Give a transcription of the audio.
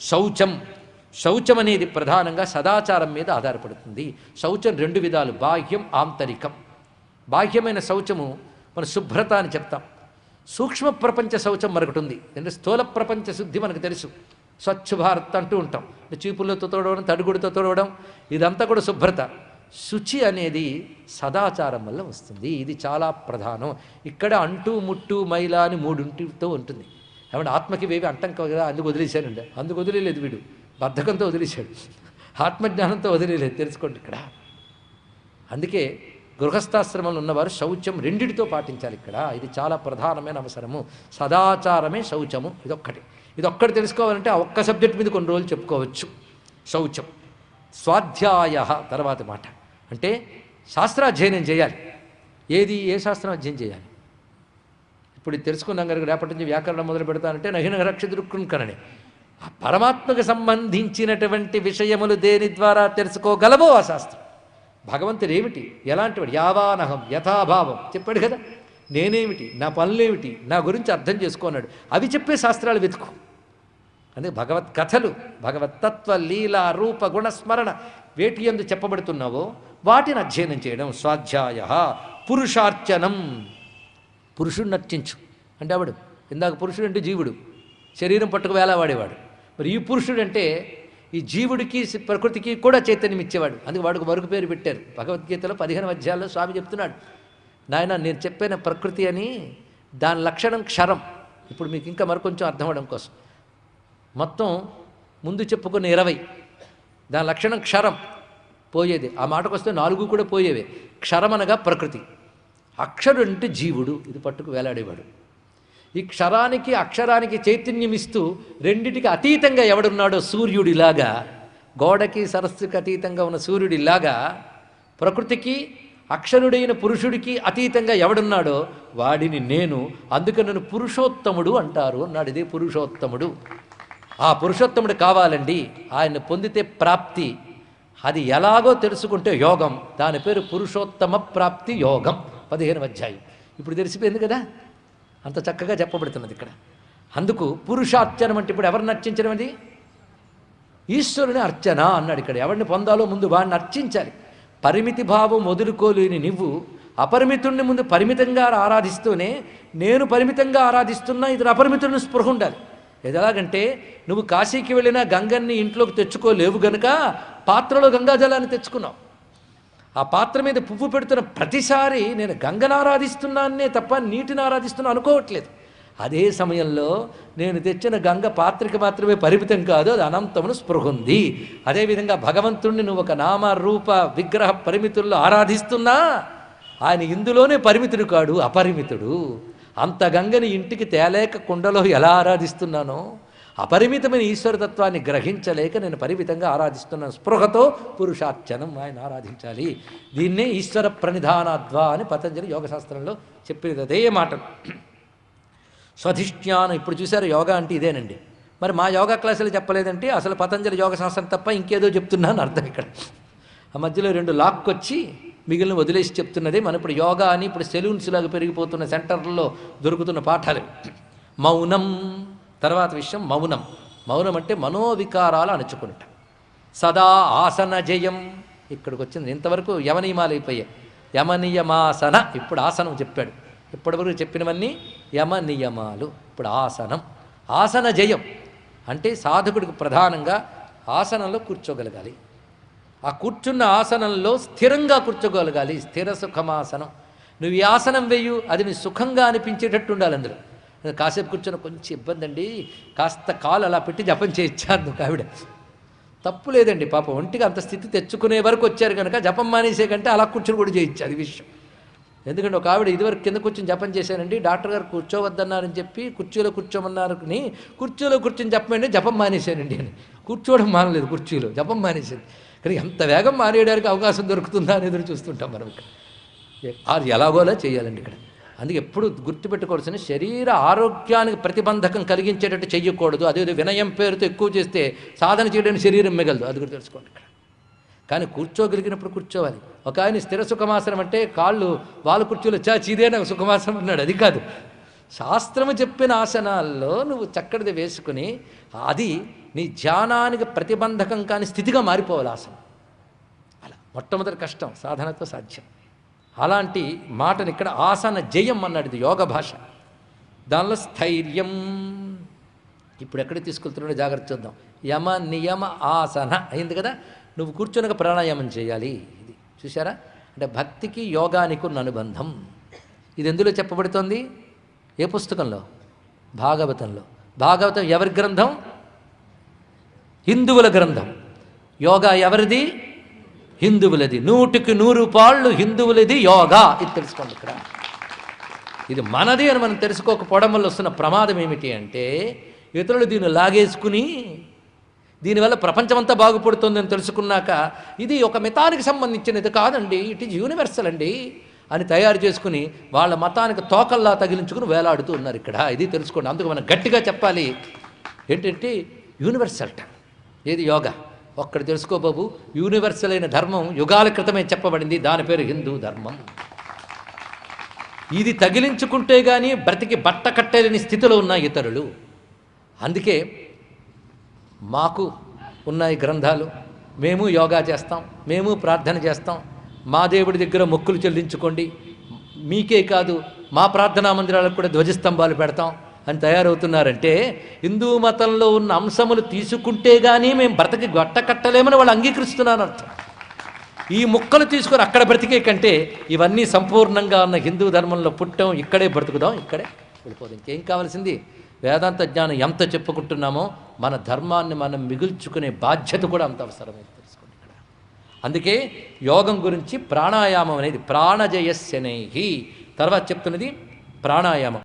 శౌచం. శౌచం అనేది ప్రధానంగా సదాచారం మీద ఆధారపడుతుంది. శౌచం రెండు విధాలు బాహ్యం ఆంతరికం. బాహ్యమైన శౌచము మన శుభ్రత అని చెప్తాం. సూక్ష్మ ప్రపంచ శౌచం మరొకటి ఉంది. అంటే స్థూల ప్రపంచ శుద్ధి మనకు తెలుసు. స్వచ్ఛ భారత్ అంటూ ఉంటాం. చీపులతో తోడవడం తడుగుడితో తోడవడం ఇదంతా కూడా శుభ్రత. శుచి అనేది సదాచారం వల్ల వస్తుంది. ఇది చాలా ప్రధానం. ఇక్కడ అంటూ ముట్టు మైలా అని మూడుంటితో ఉంటుంది. ఏమంటే ఆత్మకి వేవి అంటం కదా అందుకు వదిలేశానండి. అందుకు వదిలేదు వీడు. బద్ధకంతో వదిలేశాడు. ఆత్మజ్ఞానంతో వదిలేదు తెలుసుకోండి ఇక్కడ. అందుకే గృహస్థాశ్రమంలో ఉన్నవారు శౌచం రెండిటితో పాటించాలి ఇక్కడ. ఇది చాలా ప్రధానమైన అవసరము. సదాచారమే శౌచము. ఇదొక్కటి. ఇదొక్కటి తెలుసుకోవాలంటే ఆ ఒక్క సబ్జెక్ట్ మీద కొన్ని రోజులు చెప్పుకోవచ్చు. శౌచం. స్వాధ్యాయ తర్వాత మాట. అంటే శాస్త్రాధ్యయనం చేయాలి. ఏది ఏ శాస్త్రం అధ్యయనం చేయాలి? ఇప్పుడు తెలుసుకున్నాం కనుక రేపటి నుంచి వ్యాకరణం మొదలు పెడతానంటే నహిన రక్ష దృక్కుని ఆ పరమాత్మకు సంబంధించినటువంటి విషయములు దేని ద్వారా తెలుసుకోగలవో ఆ శాస్త్రం. భగవంతుడు ఏమిటి? ఎలాంటివాడు? యావానహం యథాభావం. చెప్పాడు కదా? నేనేమిటి? నా పనులేమిటి? నా గురించి అర్థం చేసుకున్నాడు. అవి చెప్పే శాస్త్రాలు వెతుకు. అందుకే భగవత్ కథలు భగవత్ తత్వ లీల రూప గుణస్మరణ వేటి ఎందు చెప్పబడుతున్నావో వాటిని అధ్యయనం చేయడం స్వాధ్యాయ పురుషార్చనం. పురుషుడు నర్చించు అంటే ఆవిడు ఇందాక పురుషుడు అంటే జీవుడు. శరీరం పట్టుకు వేలావాడేవాడు మరి ఈ పురుషుడు అంటే ఈ జీవుడికి ప్రకృతికి కూడా చైతన్యం ఇచ్చేవాడు. అందుకు వాడికి మరుగు పేరు పెట్టారు. భగవద్గీతలో పదిహేను అధ్యాయాల్లో స్వామి చెప్తున్నాడు. నాయన నేను చెప్పిన ప్రకృతి అని దాని లక్షణం క్షరం. ఇప్పుడు మీకు ఇంకా మరికొంచెం అర్థం అవడం కోసం. మొత్తం ముందు చెప్పుకున్న ఇరవై. దాని లక్షణం క్షరం పోయేది. ఆ మాటకు వస్తే నాలుగు కూడా పోయేవే. క్షరమనగా ప్రకృతి. అక్షరుడు అంటే జీవుడు. ఇది పట్టుకు వేలాడేవాడు. ఈ క్షరానికి అక్షరానికి చైతన్యం ఇస్తూ రెండిటికి అతీతంగా ఎవడున్నాడో సూర్యుడిలాగా గోడకి సరస్సుకి అతీతంగా ఉన్న సూర్యుడిలాగా ప్రకృతికి అక్షరుడైన పురుషుడికి అతీతంగా ఎవడున్నాడో వాడిని నేను అందుకే నన్ను పురుషోత్తముడు అంటారు అన్నాడు. ఇదే పురుషోత్తముడు. ఆ పురుషోత్తముడు కావాలండి. ఆయన పొందితే ప్రాప్తి. అది ఎలాగో తెలుసుకుంటే యోగం. దాని పేరు పురుషోత్తమ ప్రాప్తి యోగం. పదిహేను అధ్యాయం. ఇప్పుడు తెలిసిపోయింది కదా అంత చక్కగా చెప్పబడుతున్నది ఇక్కడ. అందుకు పురుషార్చనం అంటే ఇప్పుడు ఎవరిని అర్చించడం అది? ఈశ్వరుని అర్చన అన్నాడు ఇక్కడ. ఎవరిని పొందాలో ముందు వాడిని అర్చించాలి. పరిమితి భావం వదులుకోలేని నువ్వు అపరిమితుణ్ణి ముందు పరిమితంగా ఆరాధిస్తూనే నేను పరిమితంగా ఆరాధిస్తున్నా ఇతర అపరిమితుడిని స్పృహ ఉండాలి. ఇది ఎలాగంటే నువ్వు కాశీకి వెళ్ళినా గంగన్ని ఇంట్లోకి తెచ్చుకోలేవు గనుక పాత్రలో గంగాజలాన్ని తెచ్చుకున్నావు. ఆ పాత్ర మీద పువ్వు పెడుతున్న ప్రతిసారి నేను గంగను ఆరాధిస్తున్నానే తప్ప నీటిని ఆరాధిస్తున్నా అనుకోవట్లేదు. అదే సమయంలో నేను తెచ్చిన గంగ పాత్రకి మాత్రమే పరిమితం కాదు అది అనంతమును స్పృహుంది అదేవిధంగా భగవంతుణ్ణి నువ్వు ఒక నామ రూప విగ్రహ పరిమితుల్లో ఆరాధిస్తున్నా ఆయన ఇందులోనే పరిమితుడు కాడు అపరిమితుడు. అంత గంగని ఇంటికి తేలేక కుండలో ఎలా ఆరాధిస్తున్నానో అపరిమితమైన ఈశ్వరతత్వాన్ని గ్రహించలేక నేను పరిమితంగా ఆరాధిస్తున్న స్పృహతో పురుషార్చనం ఆయన ఆరాధించాలి. దీన్నే ఈశ్వర ప్రణిధానాద్వా అని పతంజలి యోగశాస్త్రంలో చెప్పేది అదే మాట. స్వధిష్ఠ్యానం ఇప్పుడు చూసారు యోగా అంటే ఇదేనండి. మరి మా యోగా క్లాసులు చెప్పలేదంటే అసలు పతంజలి యోగ శాస్త్రం తప్ప ఇంకేదో చెప్తున్నాను అర్థం ఇక్కడ. ఆ మధ్యలో రెండు లాక్కొచ్చి మిగిలిన వదిలేసి చెప్తున్నది మనం ఇప్పుడు యోగా అని ఇప్పుడు సెలూన్స్ లాగా పెరిగిపోతున్న సెంటర్లలో దొరుకుతున్న పాఠాలు. మౌనం తర్వాత విషయం మౌనం. మౌనం అంటే మనోవికారాలు అణుచుకుంటా. సదా ఆసన జయం. ఇక్కడికి వచ్చింది ఇంతవరకు యమనియమాలు అయిపోయాయి యమనియమాసన ఇప్పుడు ఆసనం చెప్పాడు. ఇప్పటివరకు చెప్పినవన్నీ యమనియమాలు. ఇప్పుడు ఆసనం. ఆసన జయం అంటే సాధకుడికి ప్రధానంగా ఆసనంలో కూర్చోగలగాలి. ఆ కూర్చున్న ఆసనంలో స్థిరంగా కూర్చోగలగాలి. స్థిర సుఖమాసనం. నువ్వు ఈ ఆసనం వేయు అది నీ సుఖంగా అనిపించేటట్టు ఉండాలి అందులో. కాసేపు కూర్చొని కొంచెం ఇబ్బంది అండి. కాస్త కాలు అలా పెట్టి జపం చేయించాను ఒక ఆవిడ. తప్పు లేదండి పాప. ఒంటికి అంత స్థితి తెచ్చుకునే వరకు వచ్చారు కనుక జపం మానేసే కంటే అలా కూర్చొని కూడా చేయొచ్చు అది విషయం. ఎందుకంటే ఒక ఆవిడ ఇదివరకు కింద కూర్చొని జపం చేశానండి. డాక్టర్ గారు కూర్చోవద్దన్నారని చెప్పి కుర్చీలో కూర్చోమన్నారని కుర్చీలో కూర్చొని జపమండి జపం మానేశానండి అని. కూర్చోవడం మానలేదు కుర్చీలో. జపం మానేసేది కానీ ఎంత వేగం మానేయడానికి అవకాశం దొరుకుతుందా అని ఎదురు చూస్తుంటాం మనం ఇక్కడ. అది ఎలాగోలా చేయాలండి ఇక్కడ. అందుకే ఎప్పుడు గుర్తుపెట్టుకోవాల్సిన శరీర ఆరోగ్యానికి ప్రతిబంధకం కలిగించేటట్టు చెయ్యకూడదు. అదేదో వినయం పేరుతో ఎక్కువ చేస్తే సాధన చేయడానికి శరీరం మిగలదు. అది కూడా తెలుసుకోండి ఇక్కడ. కానీ కూర్చోగలిగినప్పుడు కూర్చోవాలి. ఒక ఆయన స్థిర సుఖమాసనం అంటే కాళ్ళు వాళ్ళ కుర్చీలో చాచి ఇదే నాకు సుఖమాసనం అన్నాడు. అది కాదు. శాస్త్రము చెప్పిన ఆసనాల్లో నువ్వు చక్కటిది వేసుకుని అది నీ ధ్యానానికి ప్రతిబంధకం కాని స్థితిగా మారిపోవాలి ఆసనం. అలా మొట్టమొదటి కష్టం సాధనతో సాధ్యం. అలాంటి మాటని ఇక్కడ ఆసన జయం అన్నాడు ఇది యోగ భాష. దానిలో స్థైర్యం. ఇప్పుడు ఎక్కడ తీసుకెళ్తున్నాడో జాగ్రత్త చూద్దాం. యమ నియమ ఆసన అయింది కదా? నువ్వు కూర్చొనక ప్రాణాయామం చేయాలి ఇది. చూసారా అంటే భక్తికి యోగానికి ఉన్న అనుబంధం. ఇది ఎందులో చెప్పబడుతోంది? ఏ పుస్తకంలో? భాగవతంలో. భాగవతం ఎవరి గ్రంథం? హిందువుల గ్రంథం. యోగా ఎవరిది? హిందువులది నూటికి నూరు పాళ్ళు హిందువులది యోగా. ఇది తెలుసుకోండి ఇక్కడ. ఇది మనది అని మనం తెలుసుకోకపోవడం వల్ల వస్తున్న ప్రమాదం ఏమిటి అంటే ఇతరులు దీన్ని లాగేసుకుని దీనివల్ల ప్రపంచమంతా బాగుపడుతుందని తెలుసుకున్నాక ఇది ఒక మితానికి సంబంధించినది కాదండి ఇట్ ఈజ్ యూనివర్సల్ అండి అని తయారు చేసుకుని వాళ్ళ మతానికి తోకల్లా తగిలించుకుని వేలాడుతూ ఉన్నారు ఇక్కడ. ఇది తెలుసుకోండి. అందుకు మనం గట్టిగా చెప్పాలి. ఏంటంటే యూనివర్సల్ట ఏది యోగా? ఒక్కడు తెలుసుకో బాబు యూనివర్సల్ అయిన ధర్మం యుగాల క్రితమే చెప్పబడింది. దాని పేరు హిందూ ధర్మం. ఇది తగిలించుకుంటే కానీ బ్రతికి బట్ట కట్టలేని స్థితిలో ఉన్న ఇతరులు. అందుకే మాకు ఉన్నాయి గ్రంథాలు. మేము యోగా చేస్తాం మేము ప్రార్థన చేస్తాం. మా దేవుడి దగ్గర మొక్కులు చెల్లించుకోండి. మీకే కాదు మా ప్రార్థనా మందిరాలకు కూడా ధ్వజస్తంభాలు పెడతాం. అని తయారవుతున్నారంటే హిందూ మతంలో ఉన్న అంశములు తీసుకుంటే కానీ మేము బ్రతకి గొట్టకట్టలేమని వాళ్ళు అంగీకరిస్తున్నాను అర్థం. ఈ ముక్కలు తీసుకొని అక్కడ బ్రతికే కంటే ఇవన్నీ సంపూర్ణంగా ఉన్న హిందూ ధర్మంలో పుట్టాం ఇక్కడే బ్రతుకుదాం ఇక్కడే వెళ్ళిపోదు. ఇంకేం కావాల్సింది? వేదాంత జ్ఞానం ఎంత చెప్పుకుంటున్నామో మన ధర్మాన్ని మనం మిగుల్చుకునే బాధ్యత కూడా అంత అవసరమైంది తెలుసుకోండి ఇక్కడ. అందుకే యోగం గురించి ప్రాణాయామం అనేది ప్రాణజయస్యనై తర్వాత చెప్తున్నది ప్రాణాయామం.